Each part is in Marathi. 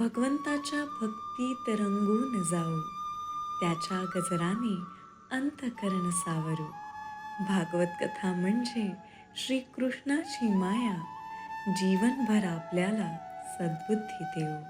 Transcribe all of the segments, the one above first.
भगवंताच्या भक्तीत रंगून जाऊ. त्याच्या गजराने अंतकरण सावरू. भागवत कथा म्हणजे श्रीकृष्णाची माया. जीवनभर आपल्याला सद्बुद्धी देऊ.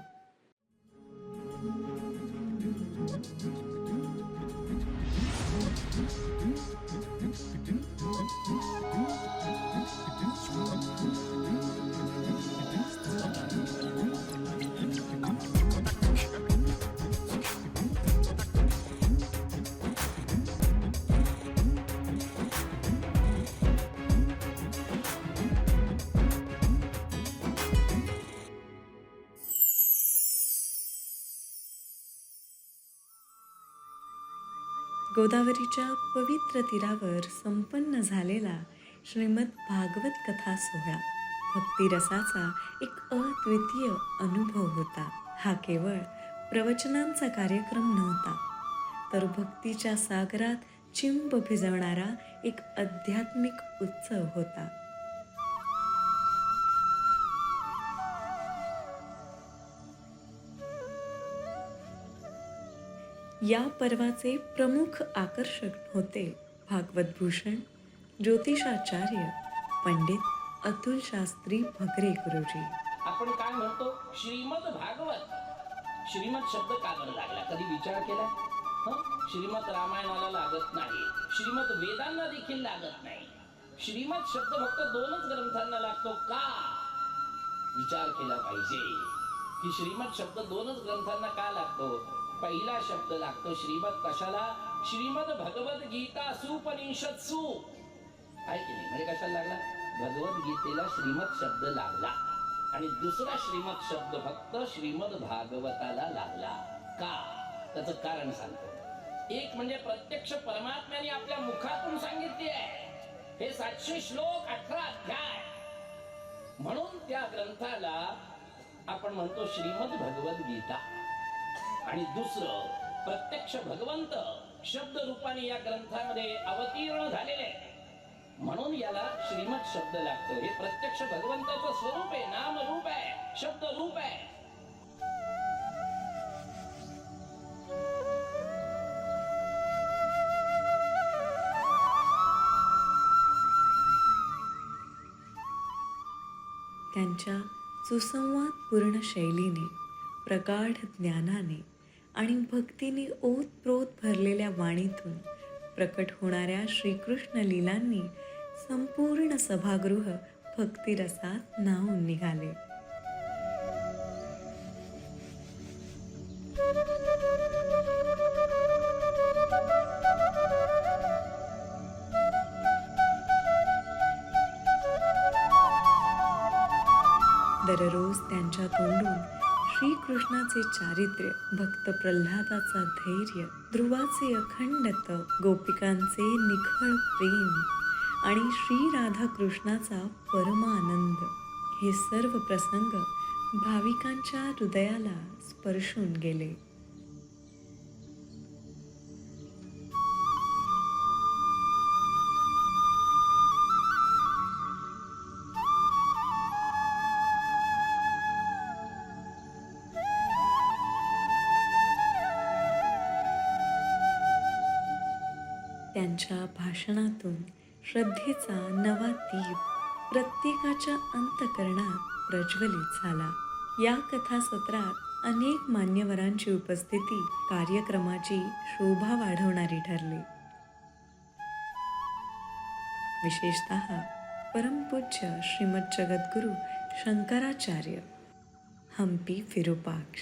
गोदावरीच्या पवित्र तीरावर संपन्न झालेला श्रीमद भागवत कथा सोहळा. भक्तिरसाचा एक अद्वितीय अनुभव होता. हा केवळ प्रवचनांचा कार्यक्रम नव्हता तर भक्तीच्या सागरात चिंब भिजवणारा एक आध्यात्मिक उत्सव होता. या पर्वाचे प्रमुख आकर्षक होते भागवत भूषण ज्योतिषाचार्य पंडित अतुल शास्त्री भगरे गुरुजी. आपण काय म्हणतो? श्रीमद भागवत. श्रीमद शब्द का बरं लागला? कधी विचार केला? श्रीमद रामायणाला लागत नाही. श्रीमद वेदांना देखील लागत नाही. श्रीमद शब्द फक्त दोनच ग्रंथांना लागतो का? विचार केला पाहिजे. की श्रीमद शब्द दोनच ग्रंथांना का लागतो? पहिला शब्द लागतो श्रीमद कशाला? श्रीमद भगवत गीता सुपनिषत्सु आहे की नाही? म्हणजे कशाला लागला? भगवद्गीतेला श्रीमद शब्द लागला. आणि दुसरा श्रीमद शब्द फक्त श्रीमद भागवताला लागला. का? त्याचं कारण सांगतो. एक म्हणजे प्रत्यक्ष परमात्म्याने आपल्या मुखातून सांगितले आहे. हे सातशे श्लोक अठरा अध्याय. म्हणून त्या ग्रंथाला आपण म्हणतो श्रीमद भगवद गीता. आणि दुसरं प्रत्यक्ष भगवंत शब्द रूपाने या ग्रंथामध्ये अवतीर्ण झालेले आहे. म्हणून याला श्रीमत शब्द लागतो हे प्रत्यक्ष भगवंताचं स्वरूप आहे नाम रूप आहे शब्द रूप आहे त्यांच्या सुसंवाद पूर्ण शैलीने प्रगाढ ज्ञानाने आणि भक्तीने ओतप्रोत भरलेल्या वाणीतून प्रकट होणाऱ्या श्रीकृष्ण लीलांनी संपूर्ण सभागृह भक्तिरसात न्हावून निघाले. दररोज त्यांच्या तोंडून श्रीकृष्णाचे चारित्र्य भक्त प्रल्हादाचा धैर्य ध्रुवाचे अखंडत गोपिकांचे निखळ प्रेम आणि श्री राधाकृष्णाचा परमानंद. हे सर्व प्रसंग भाविकांच्या हृदयाला स्पर्शून गेले. त्यांच्या भाषणातून श्रद्धेचा नवा दीप प्रत्येकाच्या अंतकरणात प्रज्वलित झाला. या कथासत्रात अनेक मान्यवरांची उपस्थिती कार्यक्रमाची शोभा वाढवणारी ठरली. विशेषतः परमपूज्य श्रीमद जगद्गुरू शंकराचार्य हम्पी फिरुपाक्ष.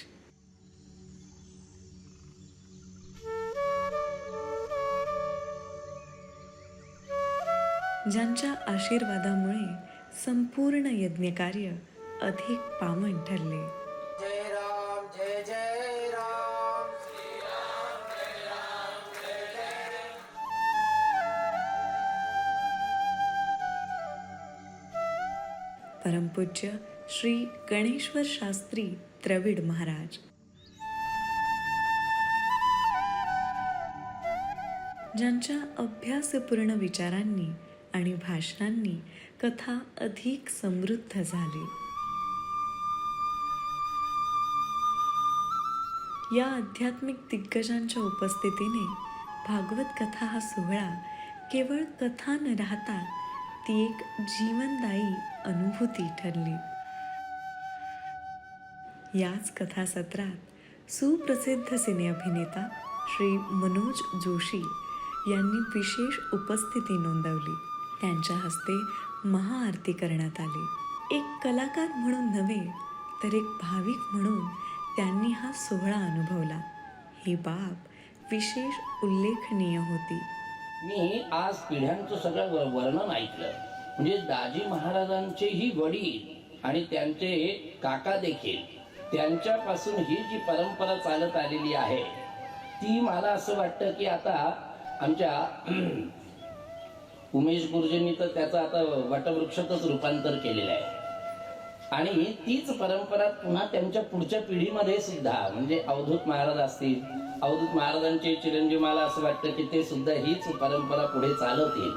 ज्यांच्या आशीर्वादामुळे संपूर्ण यज्ञकार्य अधिक पावन ठरले. जय राम जय जय राम. परमपूज्य श्री गणेश्वर शास्त्री द्रविड महाराज. ज्यांच्या अभ्यासपूर्ण विचारांनी आणि भाषणांनी कथा अधिक समृद्ध झाली. या आध्यात्मिक दिग्गजांच्या उपस्थितीने भागवत कथा हा सोहळा केवळ कथा न राहता ती एक जीवनदायी अनुभूती ठरली. याच कथासत्रात सुप्रसिद्ध सिने अभिनेता श्री मनोज जोशी यांनी विशेष उपस्थिती नोंदवली. त्यांच्या हस्ते महाआरती करण्यात आली. एक कलाकार म्हणून नव्हे तर एक भाविक म्हणून त्यांनी हा सोहळा अनुभवला. ही बाब विशेष उल्लेखनीय होती. मी आज पिढ्यांचं सगळं व- वर्णन ऐकलं. म्हणजे दाजी महाराजांचेही वडील आणि त्यांचे काका देखील त्यांच्यापासून ही जी परंपरा चालत आलेली आहे ती मला असं वाटतं की आता आमच्या उमेश गुरुजींनी तर त्याचं आता वटवृक्षातच रूपांतर केलेलं आहे. आणि तीच परंपरा पुन्हा त्यांच्या पुढच्या पिढीमध्ये सुद्धा म्हणजे अवधूत महाराज असतील अवधूत महाराजांचे चिरंजीव मला असं वाटतं की ते सुद्धा हीच परंपरा पुढे चालवतील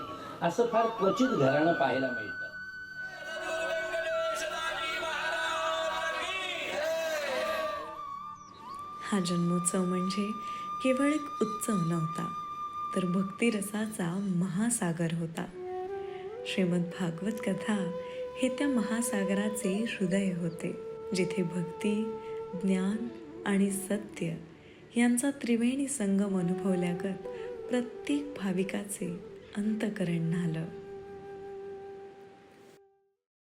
असं फार क्वचित घराणं पाहायला मिळतं. हा जन्मोत्सव म्हणजे केवळ एक उत्सव नव्हता. तर भक्तिरसाचा महासागर होता. श्रीमद भागवत कथा हे त्या महासागराचे हृदय होते जिथे भक्ती ज्ञान आणि सत्य यांचा त्रिवेणी संगम अनुभवल्यागत प्रत्येक भाविकाचे अंतकरण झालं.